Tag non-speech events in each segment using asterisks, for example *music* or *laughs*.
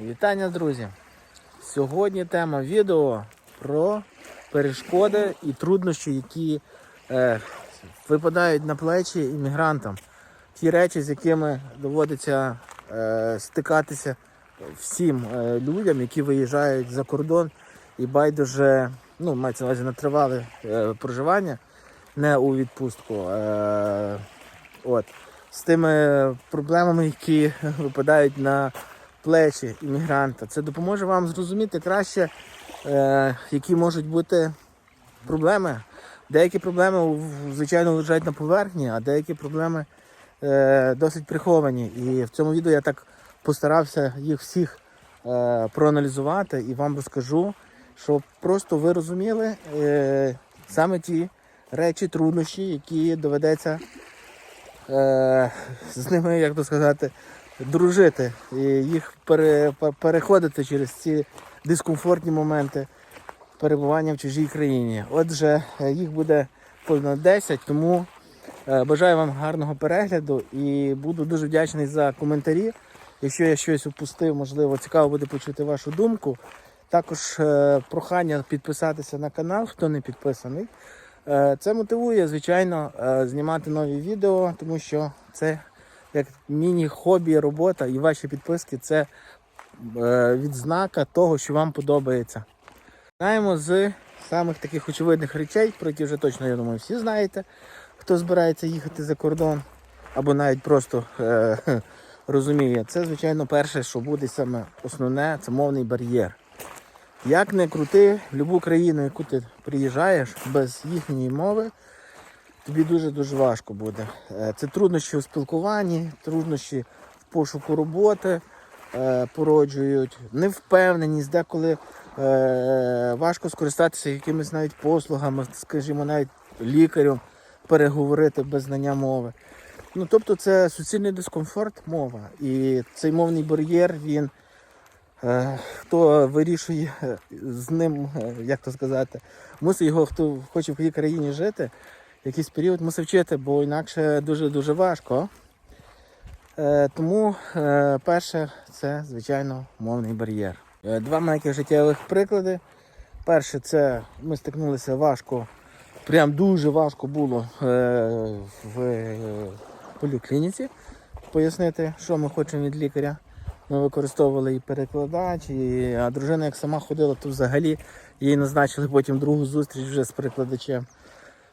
Вітання, друзі! Сьогодні тема відео про перешкоди і труднощі, які е, випадають на плечі іммігрантам. Ті речі, з якими доводиться е, стикатися всім е, людям, які виїжджають за кордон і байдуже, ну, мається на увазі на тривале е, проживання, не у відпустку. Е, от, з тими проблемами, які випадають на плечі іммігранта. Це допоможе вам зрозуміти краще, е, які можуть бути проблеми. Деякі проблеми, звичайно, лежать на поверхні, а деякі проблеми е, досить приховані. І в цьому відео я так постарався їх всіх е, проаналізувати і вам розкажу, щоб просто ви розуміли е, саме ті речі, труднощі, які доведеться е, з ними, як то сказати, дружити і їх пере, переходити через ці дискомфортні моменти перебування в чужій країні. Отже, е, їх буде понад 10, тому е, бажаю вам гарного перегляду і буду дуже вдячний за коментарі. Якщо я щось упустив, можливо, цікаво буде почути вашу думку. Також е, прохання підписатися на канал, хто не підписаний. Це мотивує, звичайно, знімати нові відео, тому що це як міні-хобі, робота, і ваші підписки це е, відзнака того, що вам подобається. Починаємо з самих таких очевидних речей, про які вже точно, я думаю, всі знаєте, хто збирається їхати за кордон, або навіть просто е, *laughs* розуміє. Це, звичайно, перше, що буде саме основне, це мовний бар'єр. Як не крути, в будь-яку країну, яку ти приїжджаєш без їхньої мови, тобі дуже-дуже важко буде. Е, Це труднощі у спілкуванні, труднощі в пошуку роботи е, породжують, невпевненість, деколи е, важко скористатися якимись навіть послугами, скажімо, навіть лікарем переговорити без знання мови. Ну, тобто це суцільний дискомфорт мова. І цей мовний бар'єр, він хто вирішує з ним, як то сказати, мусить його, хто хоче в якій країні жити, якийсь період мусить вчити, бо інакше дуже-дуже важко. Е, Тому е, перше це, звичайно, мовний бар'єр. Е, Два маленьких життєвих приклади. Перше, це ми стикнулися важко, прям дуже важко було е, в е, поліклініці пояснити, що ми хочемо від лікаря. Ми використовували і перекладач, і а дружина як сама ходила, то взагалі їй назначили потім другу зустріч вже з перекладачем.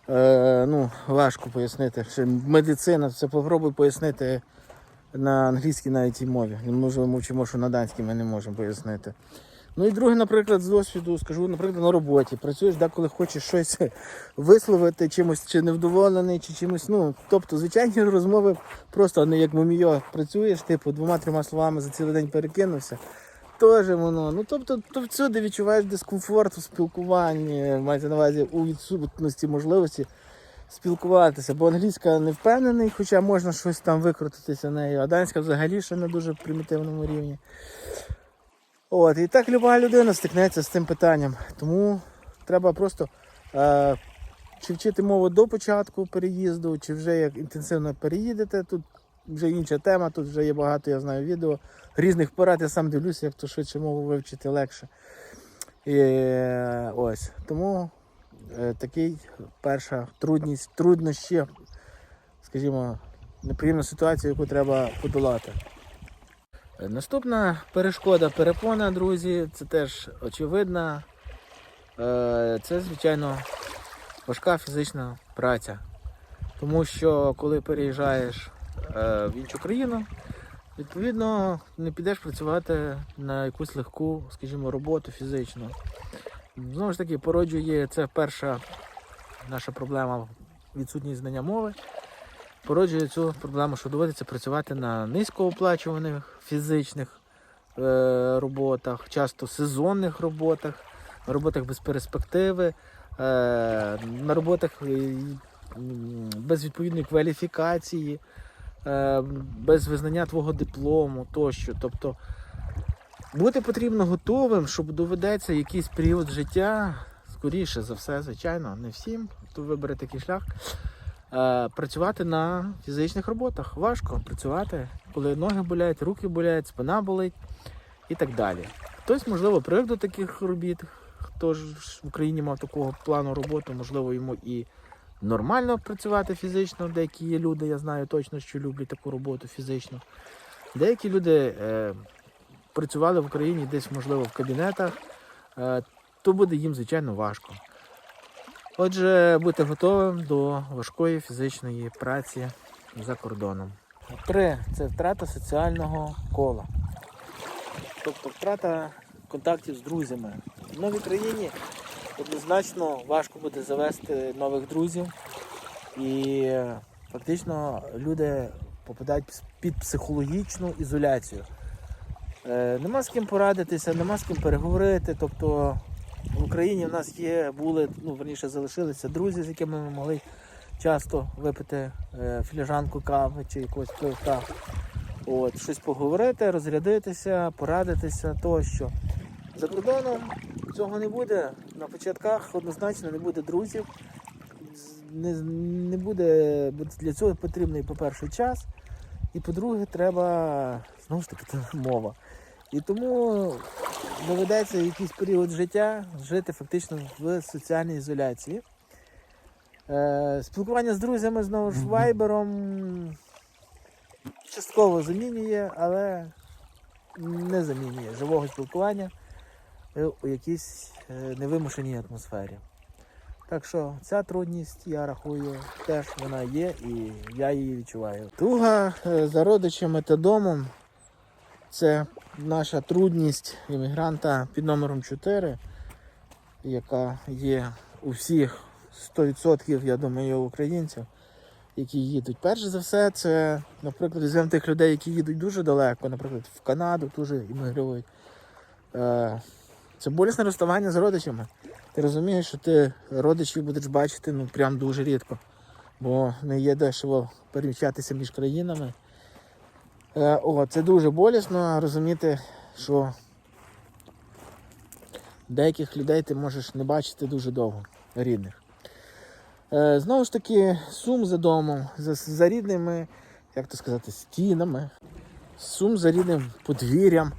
Е, ну, важко пояснити. Що медицина, це попробуй пояснити на англійській навіть і мові. Ми вже мовчимо, що на данській ми не можемо пояснити. Ну і друге, наприклад, з досвіду скажу, наприклад, на роботі. Працюєш деколи хочеш щось *laughs* висловити, чимось чи невдоволений, чи чимось. Ну, тобто, звичайні розмови просто не як мумійо працюєш, типу, двома-трьома словами за цілий день перекинувся. Теж воно. Ну тобто, то всюди відчуваєш дискомфорт у спілкуванні, мається на увазі у відсутності можливості спілкуватися, бо англійська не впевнений, хоча можна щось там викрутитися нею, а данська взагалі ще на дуже примітивному рівні. От, і так люба людина стикнеться з цим питанням. Тому треба просто е, чи вчити мову до початку переїзду, чи вже як інтенсивно переїдете. Тут вже інша тема, тут вже є багато, я знаю, відео різних порад. Я сам дивлюся, як то швидше мову вивчити легше. І, ось. Тому е, такий перша трудність, труднощі, скажімо, неприємна ситуація, яку треба подолати. Е, Наступна перешкода перепона, друзі, це теж очевидна. Е, Це, звичайно, важка фізична праця. Тому що коли переїжджаєш в іншу країну, відповідно не підеш працювати на якусь легку, скажімо, роботу фізичну. Знову ж таки, породжує це перша наша проблема відсутність знання мови. Породжує цю проблему, що доводиться працювати на низькооплачуваних фізичних е, роботах, часто сезонних роботах, роботах без перспективи, е, на роботах е, без відповідної кваліфікації, без визнання твого диплому тощо. Тобто бути потрібно готовим, щоб доведеться якийсь період життя, скоріше за все, звичайно, не всім, хто вибере такий шлях. е, Працювати на фізичних роботах важко працювати, коли ноги болять, руки болять, спина болить. і так далі. Хтось, можливо, привик до таких робіт, хто ж в Україні мав такого плану роботи, можливо, йому і нормально працювати фізично. Деякі люди, я знаю точно, що люблять таку роботу фізично. Деякі люди е, працювали в Україні десь, можливо, в кабінетах, е, то буде їм, звичайно, важко. Отже, будьте готовим до важкої фізичної праці за кордоном. Три це втрата соціального кола. Тобто втрата контактів з друзями. В новій країні однозначно важко буде завести нових друзів. І е, фактично люди попадають під психологічну ізоляцію. Е, нема з ким порадитися, нема з ким переговорити. Тобто в Україні в нас є, були, ну верніше залишилися друзі, з якими ми могли часто випити е, філіжанку кави чи якогось пивка. От, щось поговорити, розрядитися, порадитися тощо. За кордоном цього не буде. На початках однозначно не буде друзів. Не, не буде, для цього потрібний, по-перше, час. І по-друге, треба знову ж таки мова. І тому доведеться якийсь період життя жити фактично в соціальній ізоляції. Е, спілкування з друзями знову ж вайбером частково замінює, але не замінює живого спілкування у якійсь е, невимушеній атмосфері. Так що ця трудність, я рахую, теж вона є і я її відчуваю. Туга е, за родичами та домом це наша трудність іммігранта під номером 4, яка є у всіх 100%, я думаю, українців, які їдуть. Перш за все, це, наприклад, візьмемо тих людей, які їдуть дуже далеко, наприклад, в Канаду теж іммігрують. Це болісне розставання з родичами. Ти розумієш, що ти родичів будеш бачити ну, прям дуже рідко, бо не є дешево переміщатися між країнами. Е, О, це дуже болісно розуміти, що деяких людей ти можеш не бачити дуже довго, рідних. Е, Знову ж таки, сум за домом, за, за рідними, як то сказати, стінами, сум за рідним подвір'ям,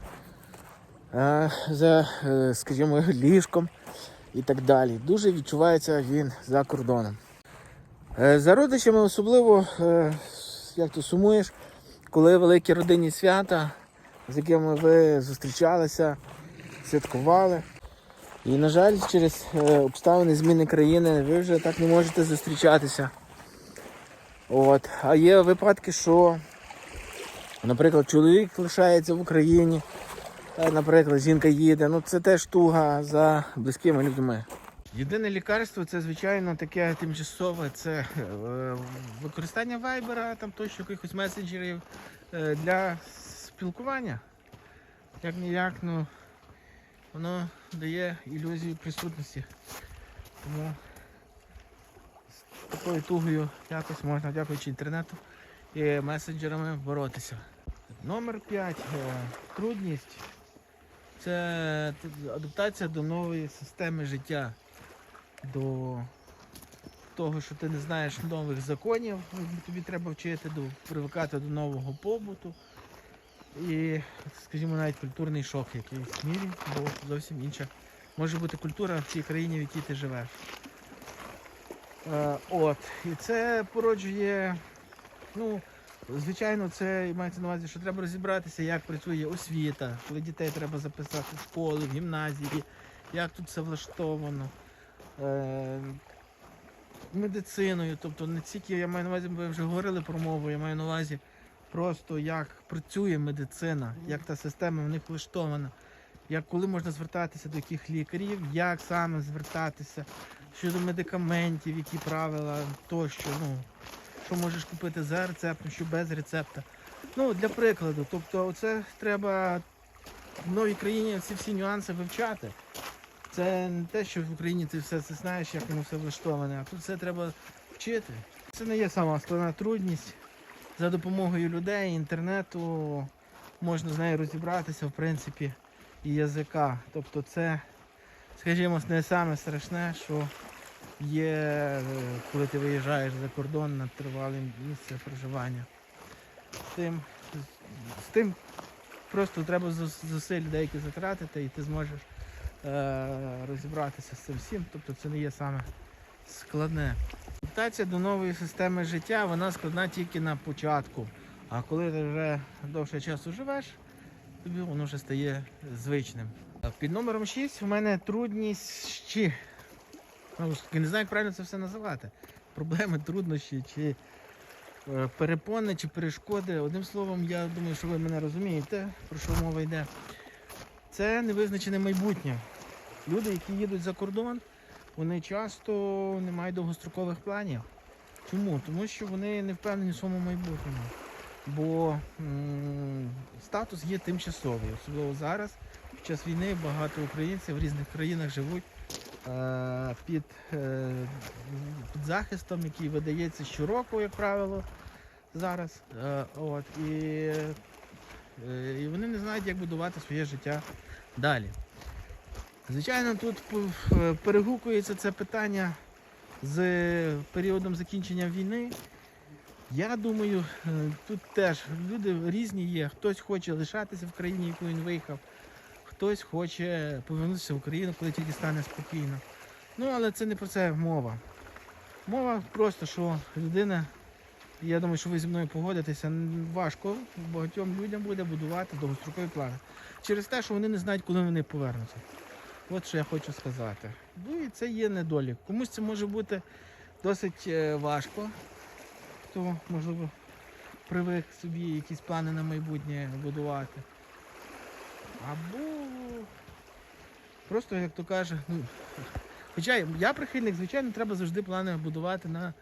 за, е, скажімо, ліжком і так далі. Дуже відчувається він за кордоном. Е, За родичами особливо, е, як ти сумуєш, коли великі родинні свята, з якими ви зустрічалися, святкували. І, на жаль, через е, обставини зміни країни ви вже так не можете зустрічатися. От. А є випадки, що, наприклад, чоловік лишається в Україні, наприклад, жінка їде. Ну це теж туга за близькими людьми. Єдине лікарство це, звичайно, таке тимчасове, це е, використання вайбера, там тощо якихось месенджерів е, для спілкування. Як ніяк, ну воно дає ілюзію присутності. Тому з такою тугою якось можна, дякуючи інтернету і месенджерами боротися. Номер 5. Трудність це адаптація до нової системи життя, до того, що ти не знаєш нових законів, тобі треба вчити до, привикати до нового побуту. І, скажімо, навіть культурний шок в мірі, бо зовсім інша. Може бути культура в цій країні, в якій ти живеш. Е, от. І це породжує, ну, звичайно, це мається на увазі, що треба розібратися, як працює освіта, коли дітей треба записати в школи, в гімназії, як тут все влаштовано. Е, медициною, тобто не тільки я маю на увазі, ми вже говорили про мову, я маю на увазі просто як працює медицина, як та система в них влаштована, як коли можна звертатися до яких лікарів, як саме звертатися щодо медикаментів, які правила тощо, ну, що можеш купити за рецептом, що без рецепта. Ну, для прикладу, тобто це треба в новій країні ці всі нюанси вивчати. Це не те, що в Україні ти все це знаєш, як воно все влаштоване, а тут все треба вчити. Це не є сама складна трудність. За допомогою людей, інтернету можна з нею розібратися, в принципі, і язика. Тобто це, скажімо, не саме страшне, що є, е, коли ти виїжджаєш за кордон на тривале місце проживання. З тим, з тим Просто треба зусиль деякі затратити, і ти зможеш е, розібратися з цим всім. Тобто це не є саме складне. Адаптація до нової системи життя вона складна тільки на початку. А коли ти вже довше часу живеш, тобі воно вже стає звичним. Під номером 6 у мене труднощі. Знову не знаю, як правильно це все називати. Проблеми, труднощі, чи е, перепони, чи перешкоди. Одним словом, я думаю, що ви мене розумієте, про що мова йде. Це невизначене майбутнє. Люди, які їдуть за кордон, вони часто не мають довгострокових планів. Чому? Тому що вони не впевнені в своєму майбутньому. Бо статус є тимчасовий, особливо зараз. Під час війни багато українців в різних країнах живуть під, е, під захистом, який видається щороку, як правило, зараз. Е, от, і, е, і вони не знають, як будувати своє життя далі. Звичайно, тут перегукується це питання з періодом закінчення війни. Я думаю, е, тут теж люди різні є. Хтось хоче лишатися в країні, яку він виїхав, хтось хоче повернутися в Україну, коли тільки стане спокійно. Ну, але це не про це мова. Мова просто, що людина, я думаю, що ви зі мною погодитеся, важко багатьом людям буде будувати довгострокові плани. Через те, що вони не знають, коли вони повернуться. От що я хочу сказати. Ну і це є недолік. Комусь це може бути досить е, важко, хто, можливо, привик собі якісь плани на майбутнє будувати. Або просто, як то каже, ну, хоча я прихильник, звичайно, треба завжди плани будувати на,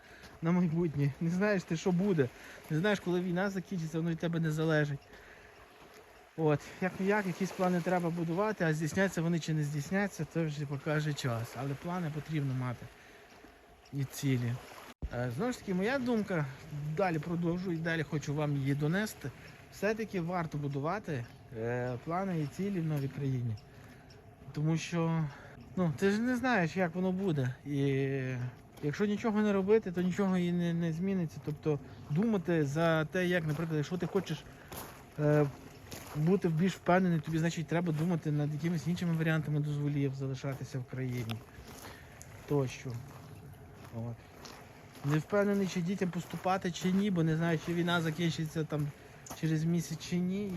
на майбутнє. Не знаєш ти, що буде. Не знаєш, коли війна закінчиться, воно від тебе не залежить. От, як ніяк, якісь плани треба будувати, а здійсняться вони чи не здійсняться, це вже покаже час. Але плани потрібно мати і цілі. Е, Знову ж таки, моя думка, далі продовжую і далі хочу вам її донести. Все-таки варто будувати плани і цілі в новій країні. Тому що ну, ти ж не знаєш, як воно буде. І якщо нічого не робити, то нічого і не, не зміниться. Тобто думати за те, як, наприклад, якщо ти хочеш е, бути більш впевнений, тобі значить треба думати над якимись іншими варіантами дозволів залишатися в країні. Тощо. От. Не впевнений, чи дітям поступати, чи ні, бо не знаю, чи війна закінчиться там через місяць чи ні.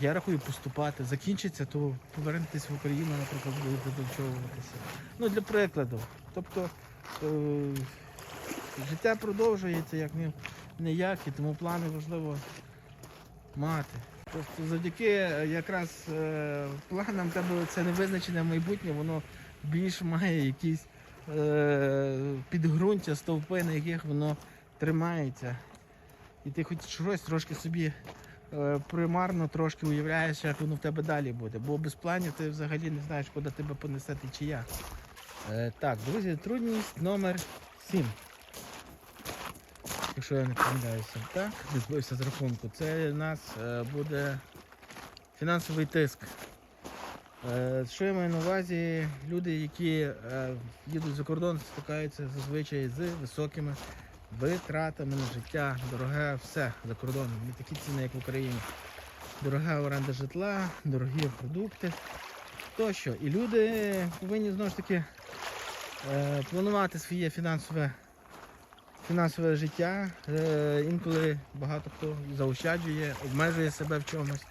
Я рахую поступати. Закінчиться, то повернутися в Україну, наприклад, будете довчовуватися. Ну, для прикладу. Тобто е- життя продовжується як ні, ніяк, і тому плани важливо мати. Тобто завдяки е, якраз е, планам тебе це невизначене майбутнє, воно більш має якісь е, підґрунтя, стовпи, на яких воно тримається. І ти хоч щось трошки собі примарно трошки уявляєш, як воно в тебе далі буде. Бо без планів ти взагалі не знаєш, куди тебе понесете чи як. Е, так, друзі, трудність номер 7. Якщо я не помиляюся, так, не з рахунку. Це у нас е, буде фінансовий тиск. Е, Що я маю на увазі? Люди, які е, їдуть за кордон, стикаються зазвичай з високими витратами на життя, дороге все за кордоном, не такі ціни, як в Україні. Дорога оренда житла, дорогі продукти тощо. І люди повинні знову ж таки е, планувати своє фінансове, фінансове життя. Е, інколи багато хто заощаджує, обмежує себе в чомусь.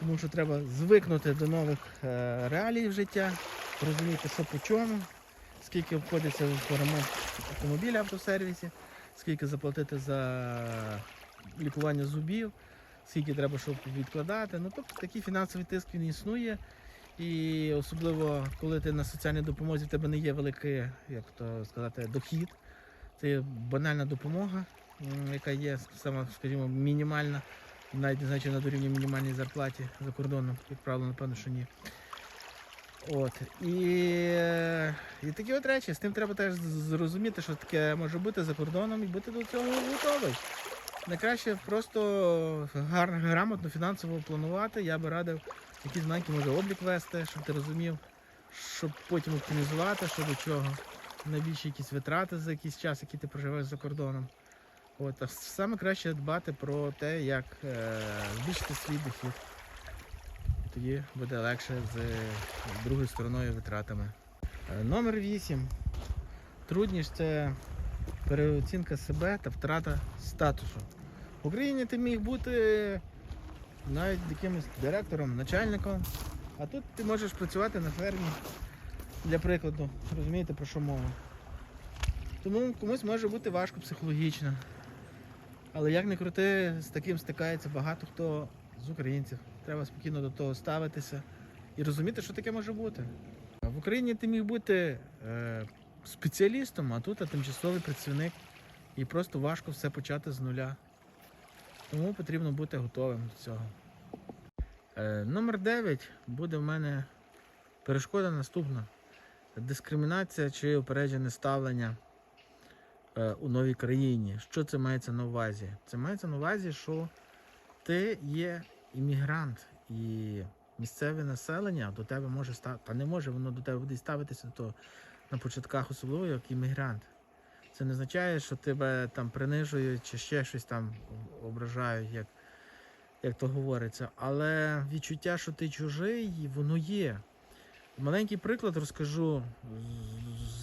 Тому що треба звикнути до нових е, реалій життя, розуміти, що по чому, скільки обходиться в ремонт автомобіля автосервісі, скільки заплатити за лікування зубів, скільки треба, щоб відкладати. Ну, тобто такий фінансовий тиск він існує. І особливо, коли ти на соціальній допомозі, в тебе не є великий, як то сказати, дохід. Це банальна допомога, яка є сама, скажімо, мінімальна. Навіть не знаю, чи на дорівні мінімальній зарплаті за кордоном, як правило, напевно, що ні. От. І, і такі от речі, з тим треба теж зрозуміти, що таке може бути за кордоном і бути до цього готовий. Найкраще просто гарно, грамотно фінансово планувати. Я би радив якісь знаки, може облік вести, щоб ти розумів, щоб потім оптимізувати, що до чого. Найбільші якісь витрати за якийсь час, який ти проживаєш за кордоном. От, а саме краще дбати про те, як е, збільшити свій дохід. Тоді буде легше з другою стороною витратами. Е, Номер 8. Трудність це переоцінка себе та втрата статусу. В Україні ти міг бути навіть якимось директором, начальником, а тут ти можеш працювати на фермі. Для прикладу, розумієте про що мова. Тому комусь може бути важко психологічно. Але як не крути, з таким стикається багато хто з українців. Треба спокійно до того ставитися і розуміти, що таке може бути. В Україні ти міг бути е, спеціалістом, а тут тимчасовий працівник, і просто важко все почати з нуля. Тому потрібно бути готовим до цього. Е, номер 9 буде в мене перешкода наступна: дискримінація чи упереджене ставлення е, у новій країні. Що це мається на увазі? Це мається на увазі, що ти є іммігрант і місцеве населення до тебе може стати, та не може, воно до тебе буде ставитися то на початках особливо як іммігрант. Це не означає, що тебе там принижують чи ще щось там ображають, як, як то говориться. Але відчуття, що ти чужий, воно є. Маленький приклад розкажу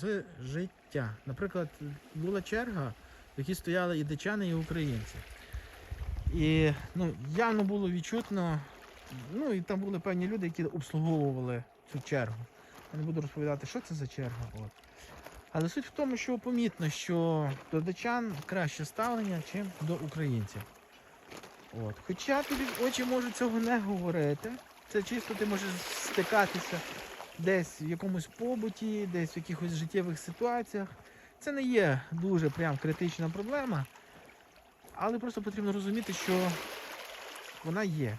з життя. Наприклад, була черга, в якій стояли і дичани, і українці. І ну, явно було відчутно, ну і там були певні люди, які обслуговували цю чергу. Я не буду розповідати, що це за черга. От. Але суть в тому, що помітно, що до датчан краще ставлення, ніж до українців. От. Хоча тобі очі можуть цього не говорити. Це чисто ти можеш стикатися десь в якомусь побуті, десь в якихось життєвих ситуаціях. Це не є дуже прям критична проблема, але просто потрібно розуміти, що вона є.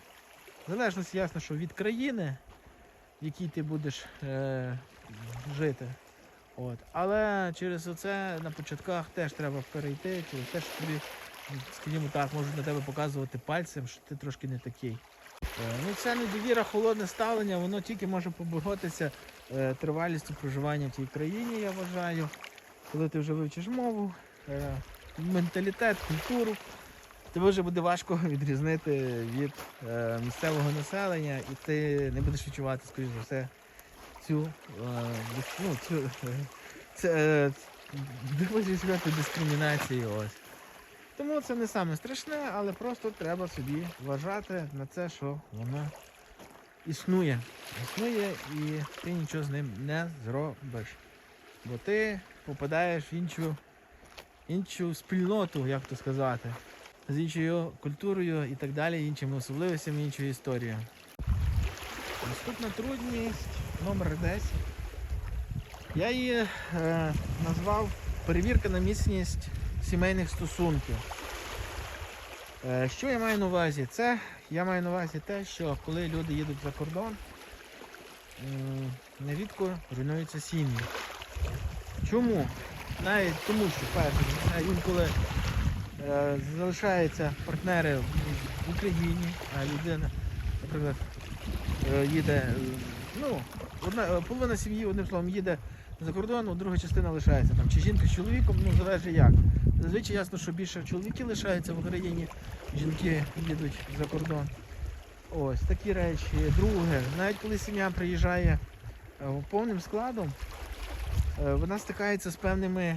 В ясно, що від країни, в якій ти будеш е, жити. От. Але через це на початках теж треба перейти, через те, що тобі, скажімо так, можуть на тебе показувати пальцем, що ти трошки не такий. Е, Ну, ця недовіра, холодне ставлення, воно тільки може поборотися е, тривалістю проживання в тій країні, я вважаю. Коли ти вже вивчиш мову, е, менталітет, культуру, тебе вже буде важко *laughs* відрізнити від е, місцевого населення, і ти не будеш відчувати, скоріш за все, цю, е, ну, цю, е, *laughs* це, е, не хочу дискримінацію. Ось. Тому це не саме страшне, але просто треба собі вважати на це, що воно існує. Існує і ти нічого з ним не зробиш. Бо ти попадаєш в іншу, іншу спільноту, як то сказати, з іншою культурою і так далі, іншими особливостями, іншою історією. Наступна трудність номер 10. Я її е, назвав перевірка на міцність сімейних стосунків. Е, Що я маю на увазі? Це я маю на увазі те, що коли люди їдуть за кордон, м, нерідко руйнуються сім'ї. Чому? Навіть тому, що перше, е, інколи е, залишаються партнери в Україні, а людина, наприклад, е, їде, ну, одна, е, половина сім'ї, одним словом, їде за кордон, друга частина лишається там. Чи жінка з чоловіком, ну залежить як. Зазвичай ясно, що більше чоловіки лишаються в Україні, жінки їдуть за кордон. Ось такі речі. Друге, навіть коли сім'я приїжджає повним складом, вона стикається з певними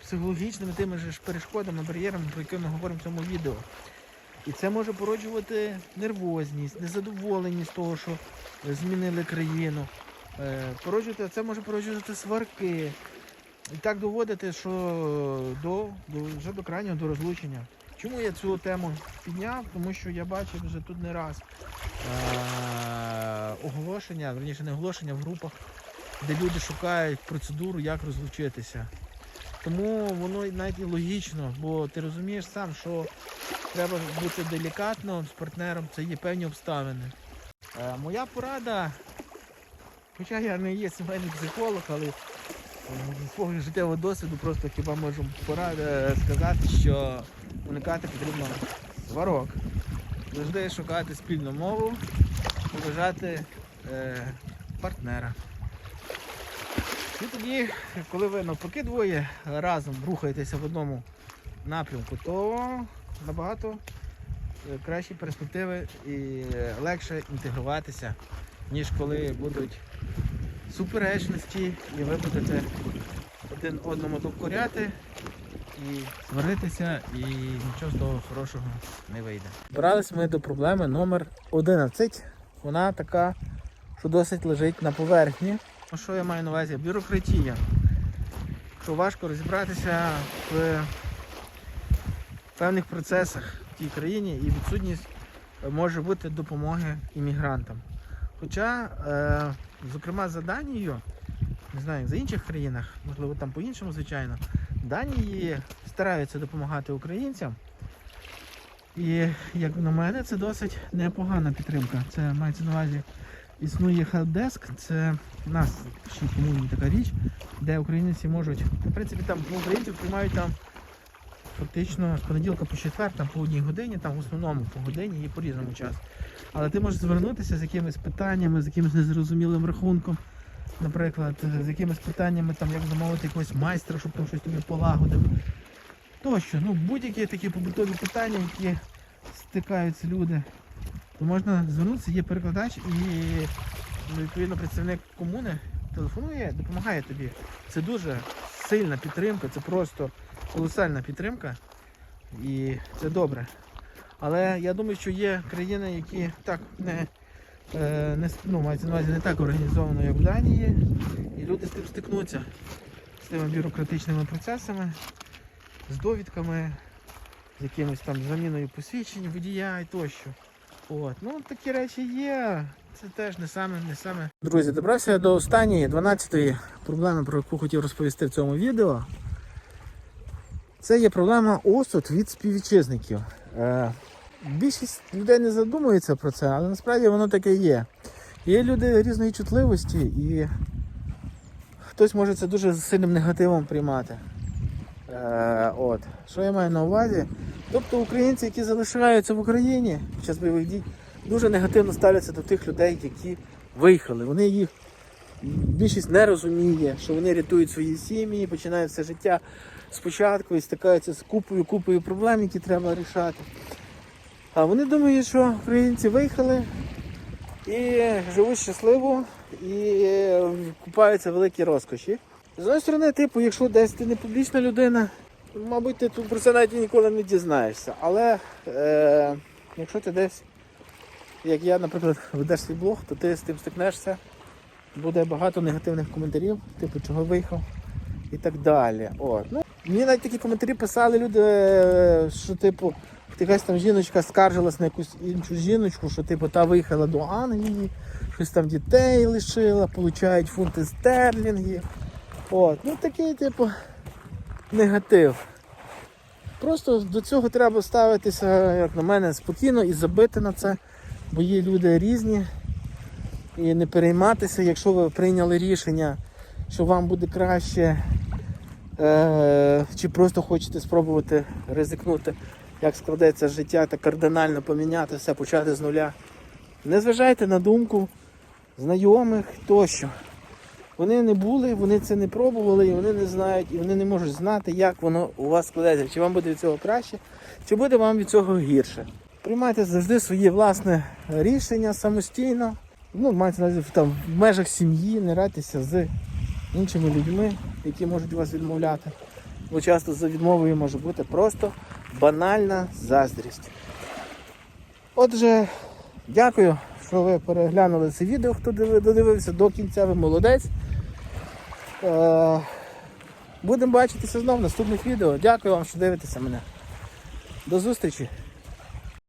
психологічними тими ж перешкодами, бар'єрами, про які ми говоримо в цьому відео. І це може породжувати нервозність, незадоволеність того, що е, змінили країну. Е, Породжувати, це може породжувати сварки. І так доводити, що до, до, вже до крайнього до розлучення. Чому я цю тему підняв? Тому що я бачив вже тут не раз е- оголошення, верніше не оголошення в групах, де люди шукають процедуру, як розлучитися. Тому воно навіть і логічно, бо ти розумієш сам, що треба бути делікатно з партнером, це є певні обставини. Е, моя порада, хоча я не є сімейний психолог, але е, зі свого життєвого досвіду просто хіба можу порада сказати, що уникати потрібно сварок. Завжди шукати спільну мову, поважати е, партнера. І тоді, коли ви навпаки двоє разом рухаєтеся в одному напрямку, то набагато е, кращі перспективи і легше інтегруватися, ніж коли будуть суперечності і ви будете один одному докоряти і сваритися, і нічого з того хорошого не вийде. Брались ми до проблеми номер 11. Вона така, що досить лежить на поверхні. Ну, Що я маю на увазі? Бюрократія. Що важко розібратися в певних процесах в тій країні і відсутність е, може бути допомоги іммігрантам. Хоча, е, зокрема, за Данією, не знаю, за інших країнах, можливо, там по-іншому, звичайно, Данії стараються допомагати українцям. І, як на мене, це досить непогана підтримка. Це мається на увазі. Існує хелпдеск, це в нас ще комуні така річ, де українці можуть, в принципі, там ну, українців приймають там фактично з понеділка по четвер, там по одній годині, там в основному по годині і по різному часу. Але ти можеш звернутися з якимись питаннями, з якимось незрозумілим рахунком, наприклад, з якимись питаннями, там, як замовити якогось майстра, щоб там щось тобі полагодив. Тощо, ну будь-які такі побутові питання, які стикаються люди, то можна звернутися, є перекладач і ну, відповідно працівник комуни телефонує, допомагає тобі. Це дуже сильна підтримка, це просто колосальна підтримка і це добре. Але я думаю, що є країни, які так не, е, не ну, мається на увазі не так організовано, як в Данії, і люди з тим стикнуться з тими бюрократичними процесами, з довідками, з якимось там заміною посвідчень водія і тощо. От. Ну, такі речі є. Це теж не саме, не саме. Друзі, добрався я до останньої, 12-ї проблеми, про яку хотів розповісти в цьому відео. Це є проблема осуд від співвітчизників. Е, більшість людей не задумується про це, але насправді воно таке є. Є люди різної чутливості і хтось може це дуже сильним негативом приймати. Е, от. Що я маю на увазі? Тобто українці, які залишаються в Україні під час бойових дій, дуже негативно ставляться до тих людей, які виїхали. Вони їх більшість не розуміє, що вони рятують свої сім'ї, починають все життя спочатку і стикаються з купою купою проблем, які треба рішати. А вони думають, що українці виїхали і живуть щасливо і е, купаються в великій розкоші. З однієї сторони, типу, якщо десь ти не публічна людина, мабуть, ти тут про це навіть ніколи не дізнаєшся. Але е, якщо ти десь, як я, наприклад, ведеш свій блог, то ти з тим стикнешся. Буде багато негативних коментарів, типу, чого виїхав і так далі. От. Ну, мені навіть такі коментарі писали люди, е, що типу, якась там жіночка скаржилась на якусь іншу жіночку, що типу та виїхала до Англії, щось там дітей лишила, получають фунти стерлінгів. От. Ну такий, типу, негатив. Просто до цього треба ставитися, як на мене, спокійно і забити на це, бо є люди різні. І не перейматися, якщо ви прийняли рішення, що вам буде краще, е- чи просто хочете спробувати ризикнути, як складеться життя та кардинально поміняти все, почати з нуля. Не зважайте на думку знайомих тощо. Вони не були, вони це не пробували, і вони не знають, і вони не можуть знати, як воно у вас складеться, чи вам буде від цього краще, чи буде вам від цього гірше. Приймайте завжди своє власне рішення самостійно. Ну, мається на там, в межах сім'ї, не радьтеся з іншими людьми, які можуть вас відмовляти. Бо часто за відмовою може бути просто банальна заздрість. Отже, дякую, що ви переглянули це відео, хто додивився до кінця, ви молодець. Е, Будемо бачитися знову в наступних відео. Дякую вам, що дивитеся мене. До зустрічі!